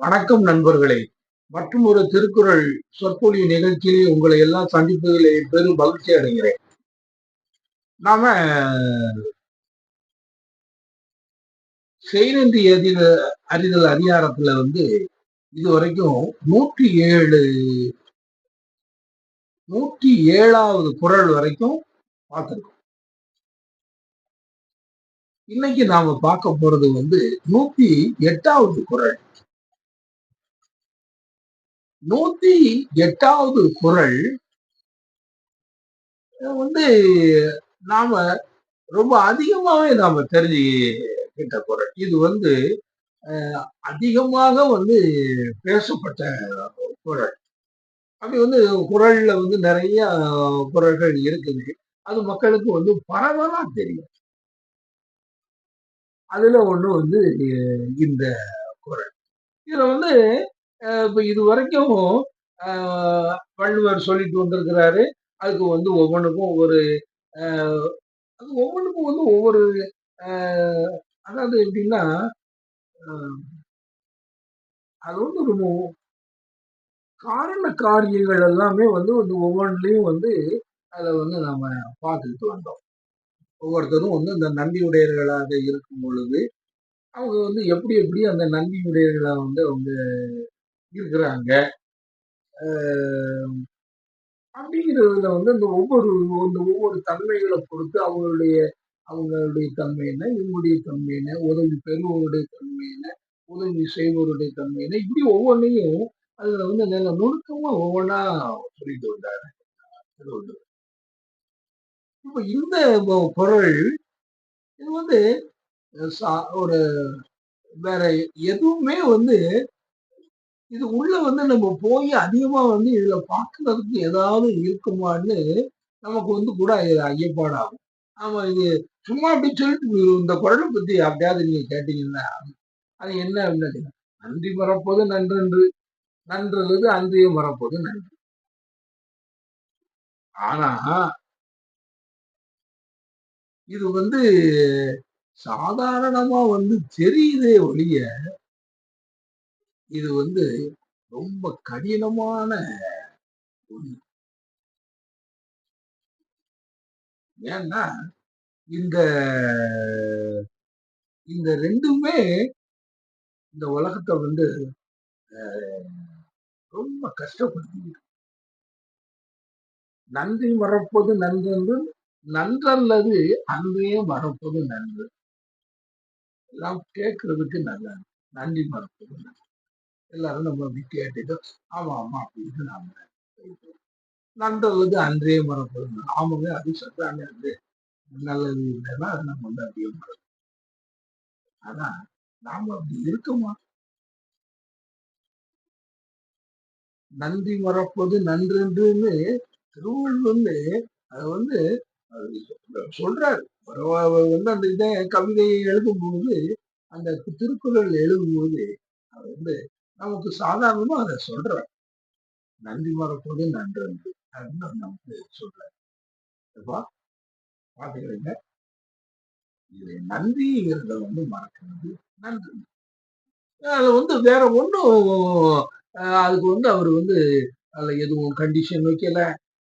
வணக்கம் நண்பர்களே. மற்றும் ஒரு திருக்குறள் சொற்பொழிவு நிகழ்ச்சியில் உங்களை எல்லாம் சந்திப்பதில் பெரும் மகிழ்ச்சி அடைகிறேன். நாம செய்நன்றி எதிர அறிதல் அதிகாரத்துல வந்து இது வரைக்கும் நூற்றி ஏழு நூற்றி ஏழாவது குரல் வரைக்கும் பார்த்துருக்கோம். இன்னைக்கு நாம பார்க்க போறது வந்து நூத்தி எட்டாவது குரல் நூத்தி எட்டாவது குரல். வந்து நாம ரொம்ப அதிகமாவே நாம தெரிஞ்சுக்கிட்ட குரல். இது வந்து அதிகமாக வந்து பேசப்பட்ட குரல். அப்படி வந்து குரல்ல வந்து நிறைய குரல்கள் இருக்குது. அது மக்களுக்கு வந்து பரவலா தெரியும். அதுல ஒண்ணு வந்து இந்த குரல். இதுல வந்து இப்போ இது வரைக்கும் வள்ளுவர் சொல்லிட்டு வந்திருக்கிறாரு அதுக்கு வந்து ஒவ்வொன்றுக்கும் ஒவ்வொரு அது ஒவ்வொன்றுக்கும் வந்து ஒவ்வொரு அதாவது எப்படின்னா அது வந்து ரொம்ப காரண காரியங்கள் எல்லாமே வந்து வந்து ஒவ்வொன்றிலையும் வந்து அதை வந்து நாம் பார்த்துக்கிட்டு வந்தோம். ஒவ்வொருத்தரும் வந்து அந்த நன்றி இருக்கும் பொழுது அவங்க வந்து எப்படி எப்படி அந்த நன்றி வந்து அவங்க இருக்கிறாங்க. அப்படிங்கிறதுல வந்து அந்த ஒவ்வொரு இந்த ஒவ்வொரு தன்மைகளை பொறுத்து அவங்களுடைய அவங்களுடைய தன்மை என்ன இவங்களுடைய தன்மை என்ன உதவி பெறுபவருடைய தன்மை என்ன உதவி செய்வோருடைய தன்மை என்ன இப்படி ஒவ்வொன்றையும் அதுல வந்து நல்ல நுணுக்கமா ஒவ்வொன்றா சொல்லிட்டு வந்தாரு. இப்ப இந்த குரல் இது வந்து ஒரு வேற எதுவுமே வந்து இது உள்ள வந்து நம்ம போய் அதிகமா வந்து இதுல பாக்குறதுக்கு ஏதாவது இருக்குமான்னு நமக்கு வந்து கூட ஐயப்பாடாகும். ஆமா இது சும்மா அப்படி சொல்லிட்டு இந்த குரலை பத்தி அப்படியாவது நீங்க கேட்டீங்கன்னா அது என்ன அப்படின்னா நன்றி மறப்பது நன்றன்று நன்றல்லது அன்றியும் மறப்பது நன்றி. ஆனா இது வந்து சாதாரணமா வந்து தெரியுதே ஒழிய இது வந்து ரொம்ப கடினமான ஒண்ணு. ஏன்னா இந்த இந்த ரெண்டுமே இந்த உலகத்தை வந்து ரொம்ப கஷ்டப்படுத்திக்கிட்டு நன்றி மறப்பது நன்றென்று நன்றல்லது அன்பே மறப்பது நன்று. எல்லாம் கேட்கறதுக்கு நல்லா நன்றி மறப்பது நன்று. எல்லாரும் நம்ம அப்படி கேட்டுட்டு ஆமா ஆமா அப்படின்னு நாம நன்றது அன்றே மறப்பது ஆமாங்க அது சொல்றாங்க அது நல்லது இல்லைன்னா அது நம்ம வந்து அப்படியே மறப்போம் ஆனா நாம அப்படி இருக்கோமா? நன்றி மறப்பது நன்றுன்னு திருவள்ளுவர் வந்து அதை வந்து சொல்றாரு. வந்து அந்த இதை கவிதையை எழுதும் பொழுது அந்த திருக்குறள் எழுதும் போது அவர் வந்து நமக்கு சாதாரணமா அதை சொல்றார் நன்றி மரத்தோடு நன்று அப்படின்னு நமக்கு சொல்றாரு. பாத்துக்கிறீங்க இது நன்றிங்கிறத வந்து மறக்கிறது நன்றி. அது வந்து வேற ஒன்றும் அதுக்கு வந்து அவர் வந்து அதில் எதுவும் கண்டிஷன் வைக்கல.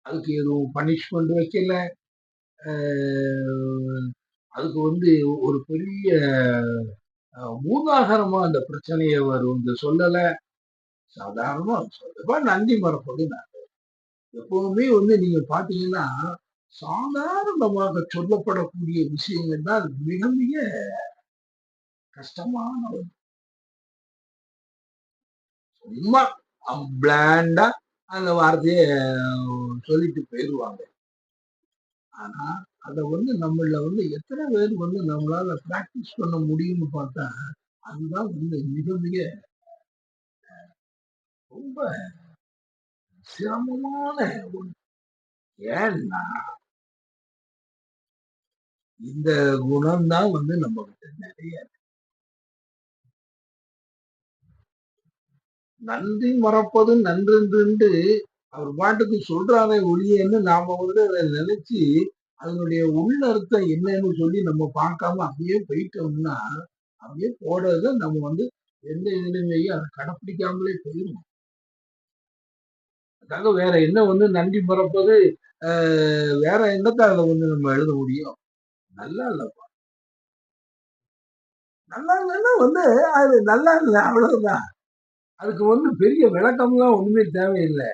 அதுக்கு எதுவும் பனிஷ்மெண்ட் வைக்கல. அதுக்கு வந்து ஒரு பெரிய மூதாகரமா அந்த பிரச்சனையை அவர் வந்து சொல்லல. சாதாரணமா சொல்லப்பா நந்தி மறப்பது நல்லது எப்பவுமே வந்து நீங்க பாத்தீங்கன்னா சாதாரணமாக சொல்லப்படக்கூடிய விஷயங்கள் தான் மிக மிக கஷ்டமான சும்மா பிளாண்டா அந்த வார்த்தையை சொல்லிட்டு போயிடுவாங்க ஆனா அதை வந்து நம்மள வந்து எத்தனை பேர் வந்து நம்மளால பிராக்டிஸ் பண்ண முடியும்னு பார்த்தா அதுதான் வந்து மிக மிக ரொம்ப சிரமமான ஒன்று. ஏன்னா இந்த குணம் தான் வந்து நம்ம கிட்ட நிறைய நன்றி மறப்பது நன்றென்று அவர் பாட்டுக்கு சொல்றாரே ஒளியன்னு நாம வந்து அதை நினைச்சு அதனுடைய உள்ளர்த்தம் என்னன்னு சொல்லி நம்ம பார்க்காம அப்படியே போயிட்டோம்னா அப்படியே போடுறத நம்ம வந்து எந்த இதுலையும் அதை கடைப்பிடிக்காமலே போயிடும் அதுக்காக வேற என்ன வந்து நன்றி மறப்பது ஆஹ் வேற என்னத்தை அதை வந்து நம்ம எழுத முடியும்? நல்லா இல்லப்பா. நல்லா இல்லைன்னா வந்து அது நல்லா இல்லை அவ்வளவுதான். அதுக்கு வந்து பெரிய விளக்கம்லாம் ஒண்ணுமே தேவையில்லை.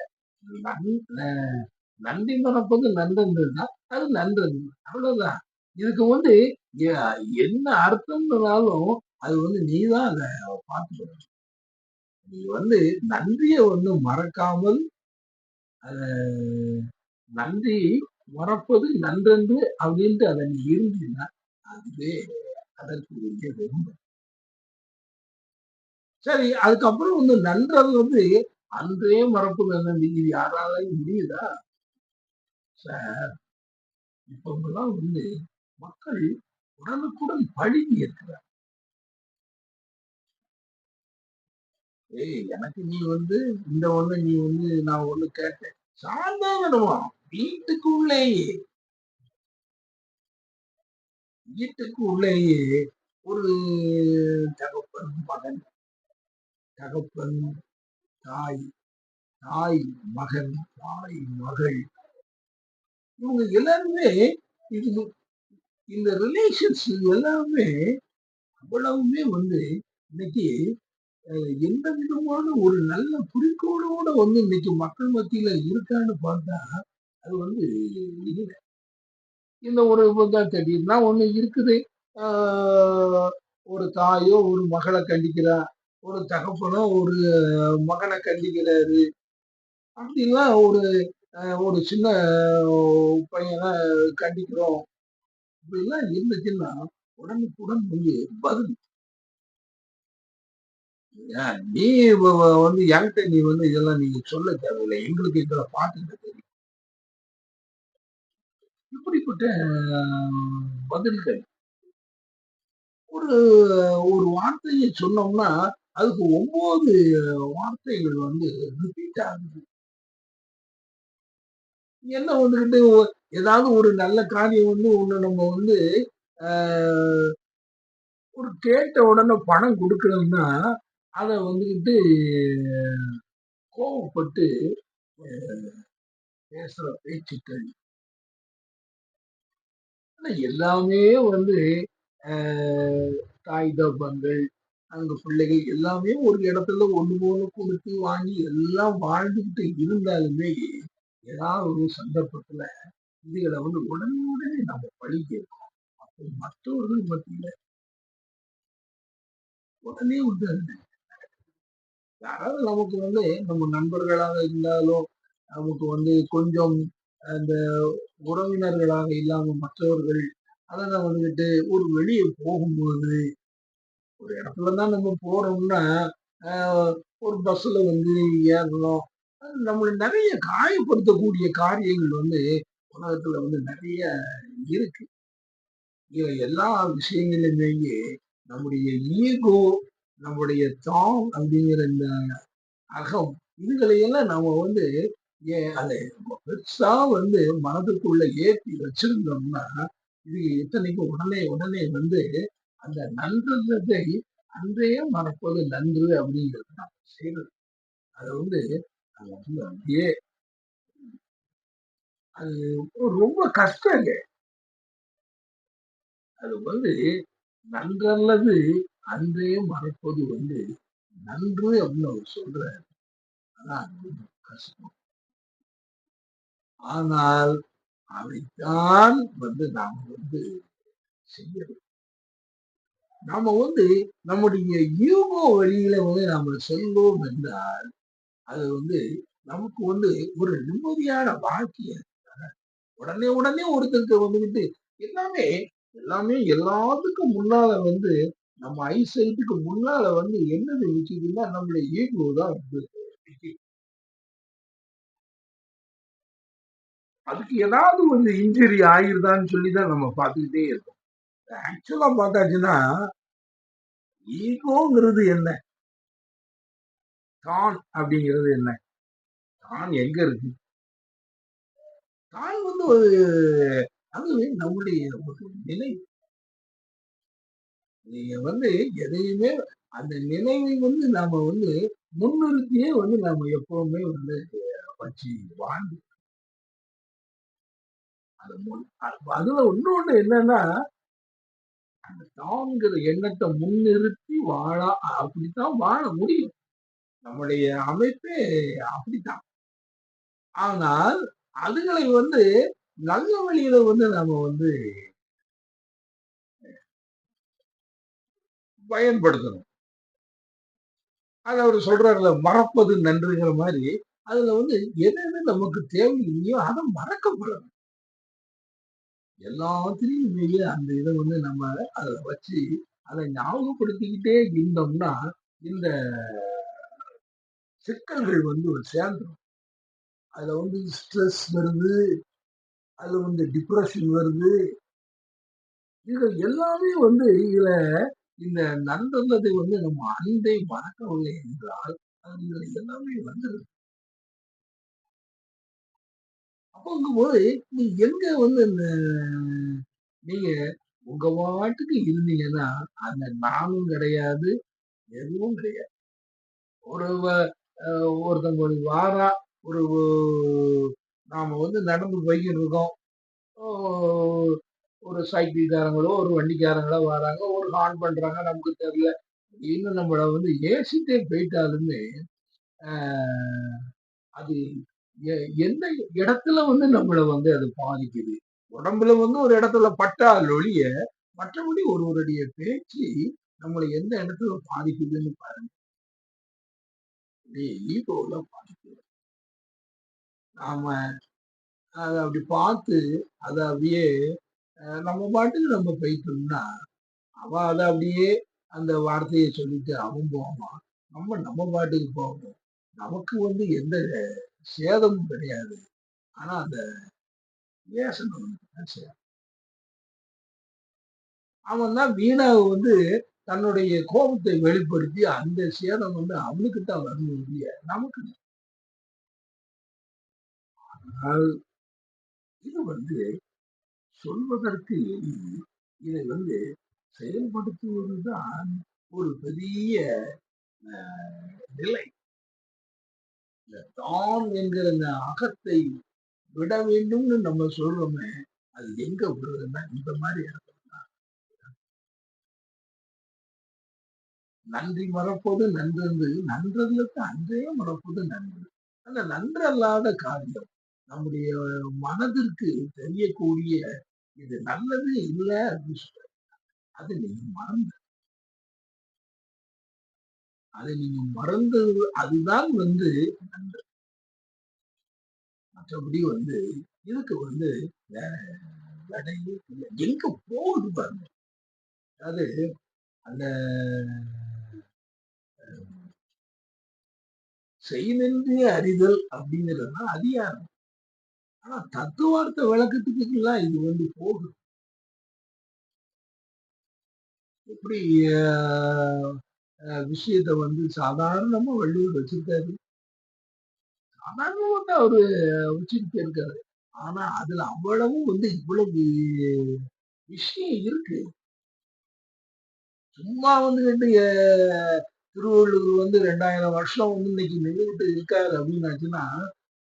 நன்- அஹ் நன்றி மறப்பது நன்றதுன்னா அது நல்லது அவ்வளவுதான். இதுக்கு வந்து என்ன அர்த்தம்னாலும் அது வந்து நீதான் அதை பார்த்து நீ வந்து நன்றியை வந்து மறக்காமல் நன்றி மறப்பது நன்றென்று அப்படின்ட்டு அதை நீ இருந்தீங்கன்னா அதுவே அதற்கு உரிய சரி அதுக்கப்புறம் வந்து நன்றது வந்து அன்றே மறப்பது நன்றி யாராலையும் முடியுதா? சார் இப்பெல்லாம் வந்து மக்கள் உடனுக்குடன் பழகி இருக்கிறார் ஏய் எனக்கு நீ வந்து இந்த ஒண்ணு நீ வந்து நான் ஒண்ணு கேட்டேன். சாந்தே வீட்டுக்கு வீட்டுக்குள்ளேயே வீட்டுக்கு உள்ளேயே ஒரு தகப்பன் மகன். தகப்பன் தாய். தாய் மகன் தாய் மகள். இவங்க எல்லாருமே இது இந்த ரிலேஷன்ஸ் எல்லாமே அவ்வளவுமே வந்து இன்னைக்கு எந்த விதமான ஒரு நல்ல குறிக்கோளோட வந்து இன்னைக்கு மக்கள் மத்தியில இருக்கான்னு பார்த்தா அது வந்து இல்லை. இந்த ஒரு தான் தெரியுதுன்னா ஒண்ணு இருக்குது. ஆஹ், ஒரு தாயோ ஒரு மகளை கண்டிக்கிறா ஒரு தகப்பனோ ஒரு மகனை கண்டிக்கிறாரு. அப்படிலாம் ஒரு ஒரு சின்ன பையனை கண்டிக்கிறோம். இப்படிலாம் இருந்துச்சுன்னா உடனுக்குடன் வந்து பதில். ஏன் நீ வந்து என்கிட்ட நீ வந்து இதெல்லாம் நீங்க சொல்ல தேவையில்லை. எங்களுக்கு எங்களை பார்த்துக்கிட்ட தெரியும். இப்படிப்பட்ட பதில்கள். ஒரு ஒரு வார்த்தையை சொன்னோம்னா அதுக்கு ஒன்பது வார்த்தைகள் வந்து ரிப்பீட் ஆகுது. என்ன வந்துகிட்டு ஏதாவது ஒரு நல்ல காரியம் வந்து ஒண்ணு நம்ம வந்து ஆஹ், ஒரு கேட்ட உடனே பணம் கொடுக்கணும்னா அதை வந்துகிட்டு கோவப்பட்டு பேசுகிற பேசுற பேச்சுக்கள். ஆனா எல்லாமே வந்து ஆஹ், தாய் தப்பங்கள் அந்த பிள்ளைகள் எல்லாமே ஒரு இடத்துல ஒண்ணு போல கொடுத்து வாங்கி எல்லாம் வாழ்ந்துகிட்டு இருந்தாலுமே ஏதாவது ஒரு சந்தர்ப்பத்துல இதுகளை வந்து உடனே உடனே நம்ம பழிக்க இருக்கோம் அப்போ மற்றவர்கள் மத்தியில உடனே வந்து யாராவது நமக்கு வந்து நம்ம நண்பர்களாக இருந்தாலும் நமக்கு வந்து கொஞ்சம் அந்த உறவினர்களாக இல்லாம மற்றவர்கள் அதெல்லாம் வந்துட்டு ஒரு வெளியே போகும்போது ஒரு இடத்துல தான் நம்ம போறோம்னா ஒரு பஸ்ல வந்து ஏறணும் நம்மளை நிறைய காயப்படுத்தக்கூடிய காரியங்கள் வந்து உலகத்துல வந்து நிறைய இருக்கு. எல்லா விஷயங்களிலுமே நம்முடைய ஈகோ நம்முடைய தாம் அப்படிங்கிற இந்த அகம் இதுகளையெல்லாம் நாம வந்து ஏ- அதை பெருசா வந்து மனதுக்குள்ள ஏற்றி வச்சிருந்தோம்னா இது எத்தனைக்கும் உடனே உடனே வந்து அந்த நன்றதை அன்றைய மறப்பது நன்று அப்படிங்கிறது நம்ம செய்யறது அதை வந்து அது வந்து அப்படியே அது ரொம்ப கஷ்டம் இல்லை அது வந்து நன்றல்லது அன்றைய மறப்பது வந்து நன்று அப்படின்னு அவர் சொல்றாரு. ஆனா அது ரொம்ப கஷ்டம். ஆனால் அதைத்தான் வந்து நாம வந்து செய்யணும். நாம வந்து நம்முடைய யூகோ வழியில வந்து நாம செல்வோம் என்றால் அது வந்து நமக்கு வந்து ஒரு நிம்மதியான வாழ்க்கைய உடனே உடனே ஒருத்தருக்கு வந்துகிட்டு எல்லாமே எல்லாமே எல்லாத்துக்கும் முன்னால வந்து நம்ம ஐசைட்டுக்கு முன்னால வந்து என்னது நிக்குதுன்னா நம்மளுடைய ஈகோ தான் வந்து அதுக்கு ஏதாவது ஒரு இன்ஜுரி ஆயிருதான்னு சொல்லி தான் நம்ம பார்த்துக்கிட்டே இருக்கோம். ஆக்சுவலா பார்த்தாச்சுன்னா ஈகோங்கிறது என்ன? தான் அப்படிங்கிறது என்ன? தான் எங்க இருக்கு? தான் வந்து ஒரு அதுவே நம்முடைய ஒரு நிலை. நீங்க வந்து எதையுமே அந்த நினைவை வந்து நாம வந்து முன்னிறுத்தியே வந்து நாம எப்பவுமே வந்து வச்சு வாழ்ந்து. அது முன் அது- அதுல இன்னொன்னு என்னன்னா அந்த தாங்கிற எண்ணத்தை முன்னிறுத்தி வாழா அப்படித்தான் வாழ முடியும். நம்முடைய அமைப்பே அப்படித்தான். ஆனால் அதுகளை வந்து நல்ல வழியில வந்து நாம வந்து பயன்படுத்தணும். அது அவர் சொல்றாருல மறப்பது நன்றுங்கிற மாதிரி. அதுல வந்து என்னென்ன நமக்கு தேவையில்லையோ அதை மறக்கப்படணும் எல்லாத்திலையும் மீறி அந்த இதை வந்து நம்ம அதை வச்சு அதை ஞாபகப்படுத்திக்கிட்டே இருந்தோம்னா இந்த சிக்கல்கள் வந்து ஒரு சேர்ந்துடும் அதுல வந்து ஸ்ட்ரெஸ் வருது அதுல வந்து டிப்ரெஷன் வருது. இது எல்லாமே வந்து இதில் இந்த நல்லதை வந்து நம்ம அன்பை மறக்கவில்லை என்றால் அது இதில் எல்லாமே வந்துருது அப்போங்கும்போது நீ எங்க வந்து இந்த நீங்க உங்க வாட்டுக்கு இருந்தீங்கன்னா அந்த நானும் கிடையாது எதுவும் கிடையாது. ஒரு வ- ஒரு வாரா ஒரு நாம வந்து நடந்து போய்கிட்டு இருக்கோம் ஓ, ஒரு சைக்கிள்காரங்களோ ஒரு வண்டிக்காரங்களோ வராங்க ஒரு ஹார்ன் பண்றாங்க நமக்கு தெரியல. இன்னும் நம்மள வந்து ஏசிட்டே போயிட்டாலுமே ஆஹ், அது எ- எந்த இடத்துல வந்து நம்மளை வந்து அது பாதிக்குது? உடம்புல வந்து ஒரு இடத்துல பட்டால் ஒழிய மற்றபடி ஒருவருடைய பேச்சு நம்மளை எந்த இடத்துல பாதிக்குதுன்னு பாருங்க. ஈகோல பாதிக்குது நாம அதை அப்படி பார்த்து அதை அப்படியே நம்ம பாட்டுக்கு நம்ம போயிட்டோம்னா அவன் அதை அப்படியே அந்த வார்த்தையை சொல்லிட்டு அவன் போவான் நம்ம நம்ம பாட்டுக்கு போவோம் நமக்கு வந்து எந்த சேதமும் கிடையாது. ஆனா அந்த வேசனை அவன் தான் வீணாவை வந்து தன்னுடைய கோபத்தை வெளிப்படுத்தி அந்த சேதம் வந்து அவனுக்கு தான் வரணும் இல்லையா நமக்கு ஆனால் இது வந்து சொல்வதற்கு எளிது இதை வந்து செயல்படுத்துவதுதான் ஒரு பெரிய அஹ், நிலை. தான் என்கிற இந்த அகத்தை விட வேண்டும்னு நம்ம சொல்றோமே அது எங்க விடுறதுன்னா இந்த மாதிரி இடத்துல நன்றி மறப்போது நன்றது. நன்றல்லக்கு அன்றே மறப்போது நன்று. அந்த நன்றல்லாத காரியம் நம்முடைய மனதிற்கு தெரியக்கூடிய இது நல்லது இல்லை அப்படின்னு அது நீங்க மறந்து அதை நீங்க மறந்தது அதுதான் வந்து நன்று. மற்றபடி வந்து இதுக்கு வந்து வேற விடையே இல்லை. எங்க போகுது பாருங்க. அது அந்த செய்நின்று அறிதல் அப்படிங்கிறது அதிகாரம். ஆனா தத்துவார்த்த விளக்கத்துக்குலாம் இது வந்து போகும். இப்படி ஆஹ், விஷயத்தை வந்து சாதாரணமா வள்ளுவர் வச்சிருக்காரு. சாதாரணமா தான் அவரு வச்சுக்கிட்டு இருக்காரு. ஆனா அதுல அவ்வளவும் வந்து இவ்வளவு விஷயம் இருக்கு. சும்மா வந்துகிட்டு ஆஹ், திருவள்ளுவர் வந்து ரெண்டாயிரம் வருஷம் வந்து இன்னைக்கு நின்றுகிட்டு இருக்காரு அப்படின்னாச்சுன்னா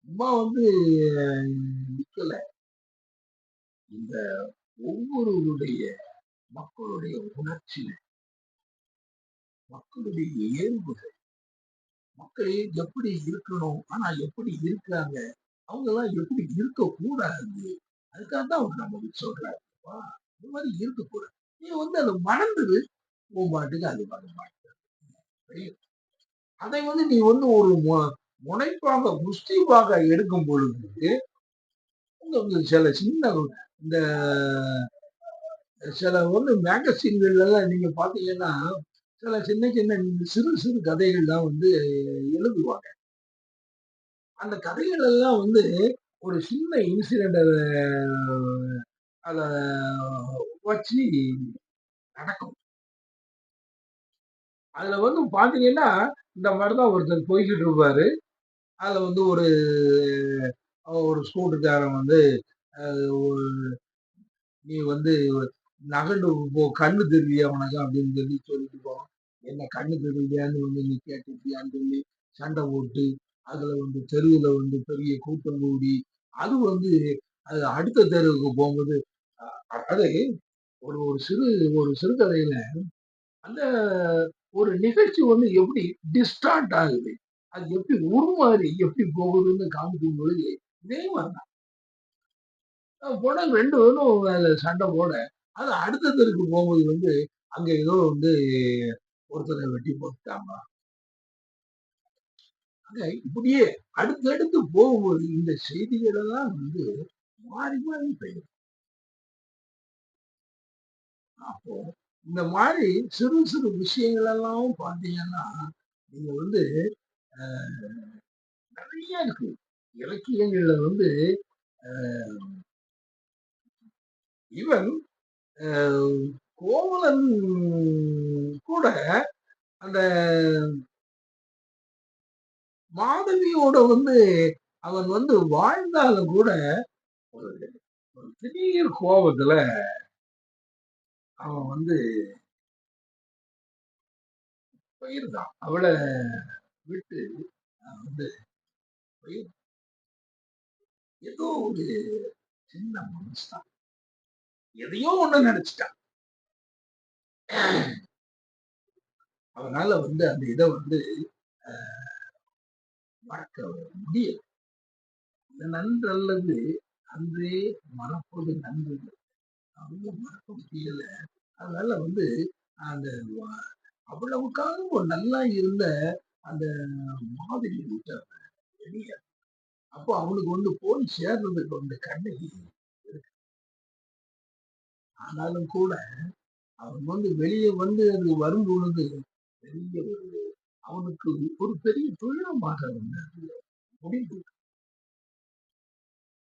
அம்மா வந்து நிற்கல நிக்கல. இந்த ஒவ்வொருவருடைய மக்களுடைய உணர்ச்சிகள் மக்களுடைய இயல்புகள் மக்கள் எப்படி இருக்கணும் ஆனா எப்படி இருக்காங்க அவங்க எல்லாம் எப்படி இருக்க கூடாது அதுக்காக தான் அவர் நமக்கு சொல்றாரு. "அப்பா, இந்த மாதிரி இருக்கக்கூடாது. நீ வந்து அதை மறந்துடு உன் பாட்டுக்கு அது வர மாட்டேன் அதை வந்து நீ வந்து ஒரு முனைப்பாக முஸ்லீமாக எடுக்கும் பொழுது சில சின்ன இந்த சில வந்து மேகசின்கள்ல எல்லாம் நீங்க பாத்தீங்கன்னா சில சின்ன சின்ன சிறு சிறு கதைகள்லாம் வந்து எழுதுவாங்க. அந்த கதைகள் எல்லாம் வந்து ஒரு சின்ன இன்சிடென்ட் அத வச்சு நடக்கும். அதுல வந்து பாத்தீங்கன்னா இந்த மாதிரிதான் ஒருத்தர் போய்கிட்டு இருப்பாரு. அதுல வந்து ஒரு ஒரு ஸ்கூட்டுக்காரன் வந்து ஒரு- நீ வந்து நகண்டு போ கண்ணு தெரியலையா உனக்கு அப்படின்னு சொல்லி சொல்லிட்டு போவான். என்ன கண்ணு தெரியலையான்னு வந்து நீ கேட்டுட்டியான்னு சொல்லி சண்டை போட்டு அதுல வந்து தெருவுல வந்து பெரிய கூட்டம் கூடி அது வந்து அது அடுத்த தெருவுக்கு போகும்போது அதாவது ஒரு ஒரு சிறு ஒரு சிறுகதையில அந்த ஒரு நிகழ்ச்சி வந்து எப்படி டிஸ்டார்ட் ஆகுது? அது எப்படி உருமாறி எப்படி போகுதுன்னு காமிக்கும் பொழுது இதே மாதிரிதான். போன ரெண்டு பேரும் சண்டை போட அது அடுத்த தெருக்கு போகும்போது வந்து அங்க ஏதோ வந்து ஒருத்தரை வெட்டி போட்டுட்டாங்க அங்க இப்படியே அடுத்தடுத்து போகும்போது இந்த செய்திகளை தான் வந்து மாறி மாறி போயிடும். அப்போ இந்த மாதிரி சிறு சிறு விஷயங்கள் எல்லாம் பார்த்தீங்கன்னா நீங்க வந்து நிறைய இருக்கு. இலக்கியங்கள்ல வந்து இவன் கோவலன் கூட அந்த மாதவியோட வந்து அவன் வந்து வாழ்ந்தாலும் கூட ஒரு ஒரு திடீர் கோபத்துல அவன் வந்து போயிருந்தான் அவளை விட்டு வந்து போயிருந்தான். ஏதோ ஒரு சின்ன மனசுதான் எதையோ ஒண்ணு நினைச்சிட்டான் அவனால வந்து அந்த இதை வந்து மறக்க முடியல. நன்றல்லது அன்றே மறப்பது நன்று அவங்க மறக்க முடியல அதனால வந்து அந்த வ- அவ்வளவுக்காக ஒரு நல்லா இருந்த அந்த மாதிரி விட்டு வெளியே அப்போ அவனுக்கு வந்து போய் சேர்றதுக்கு வந்து கண்ணகி. இருக்கு ஆனாலும் கூட அவன் வந்து வெளியே வந்து அது வரும் பொழுது பெரிய ஒரு அவனுக்கு ஒரு பெரிய துயரமாக இருந்தது. முடிந்து.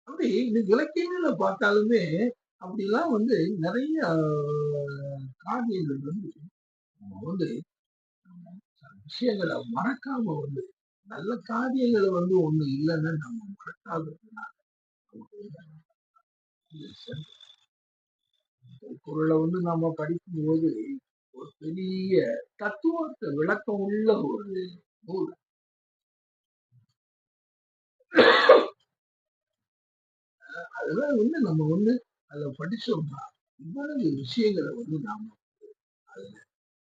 அப்படி இந்த இலக்கியங்களை பார்த்தாலுமே அப்படிலாம் வந்து நிறைய காவியங்கள் வந்து நம்ம வந்து சில விஷயங்களை மறக்காம வந்து நல்ல காரியங்களை வந்து ஒண்ணு இல்லைன்னு நம்ம மறக்காததுனால குரலை வந்து நாம படிக்கும்போது ஒரு பெரிய தத்துவத்தை விளக்கம் உள்ள ஒரு நூல். அதெல்லாம் வந்து நம்ம வந்து அதுல படிச்சோம்னா இவ்வளவு விஷயங்களை வந்து நாம அதுல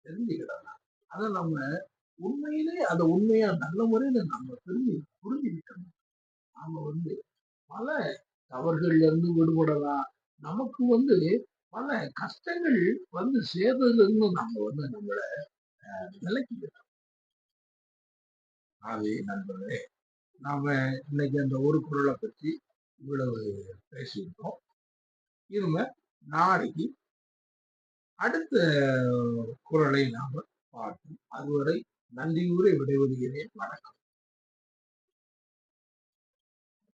தெரிஞ்சுக்கிடலாம். அதை நம்ம உண்மையிலே அதை உண்மையா நல்ல முறையில நம்ம தெரிஞ்சு புரிஞ்சுக்கிட்டோம் நாம வந்து பல தவறுகள்ல இருந்து விடுபடலாம். நமக்கு வந்து பல கஷ்டங்கள் வந்து சேர்ந்ததுல இருந்து நாம வந்து நம்மளை விலக்கிக்கலாம் ஆகவே நண்பர்களே நாம இன்னைக்கு அந்த ஒரு குரலை பற்றி இவ்வளவு பேசியிருக்கோம் இரும நாளைக்கு அடுத்த குரலை நாம பார்ப்போம். அதுவரை நன்றியூரை விடைபெறுகிறேன். வணக்கம்.